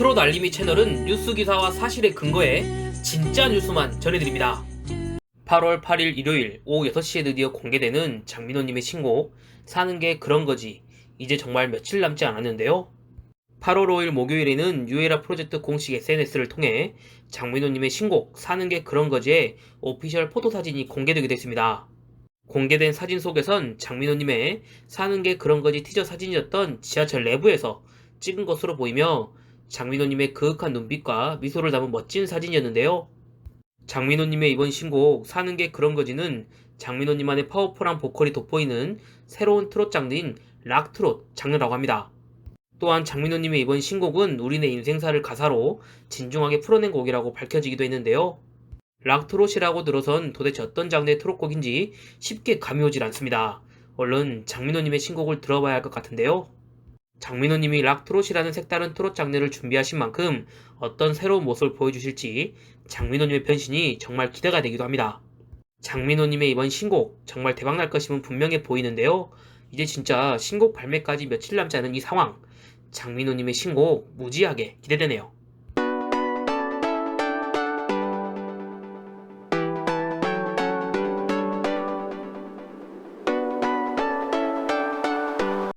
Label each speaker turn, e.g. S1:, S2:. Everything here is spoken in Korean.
S1: 트롯 알림이 채널은 뉴스 기사와 사실에 근거해 진짜 뉴스만 전해드립니다. 8월 8일 일요일 오후 6시에 드디어 공개되는 장민호님의 신곡 사는 게 그런 거지 이제 정말 며칠 남지 않았는데요. 8월 5일 목요일에는 유에라 프로젝트 공식 SNS를 통해 장민호님의 신곡 사는 게 그런 거지의 오피셜 포토 사진이 공개되게 됐습니다. 공개된 사진 속에선 장민호님의 사는 게 그런 거지 티저 사진이었던 지하철 내부에서 찍은 것으로 보이며 장민호님의 그윽한 눈빛과 미소를 담은 멋진 사진이었는데요. 장민호님의 이번 신곡 사는 게 그런 거지는 장민호님만의 파워풀한 보컬이 돋보이는 새로운 트롯 장르인 락 트롯 장르라고 합니다. 또한 장민호님의 이번 신곡은 우리네 인생사를 가사로 진중하게 풀어낸 곡이라고 밝혀지기도 했는데요. 락 트롯이라고 들어선 도대체 어떤 장르의 트롯곡인지 쉽게 감이 오질 않습니다. 얼른 장민호님의 신곡을 들어봐야 할 것 같은데요. 장민호님이 락 트롯이라는 색다른 트롯 장르를 준비하신 만큼 어떤 새로운 모습을 보여주실지 장민호님의 변신이 정말 기대가 되기도 합니다. 장민호님의 이번 신곡 정말 대박날 것임은 분명해 보이는데요. 이제 진짜 신곡 발매까지 며칠 남지 않은 이 상황, 장민호님의 신곡 무지하게 기대되네요.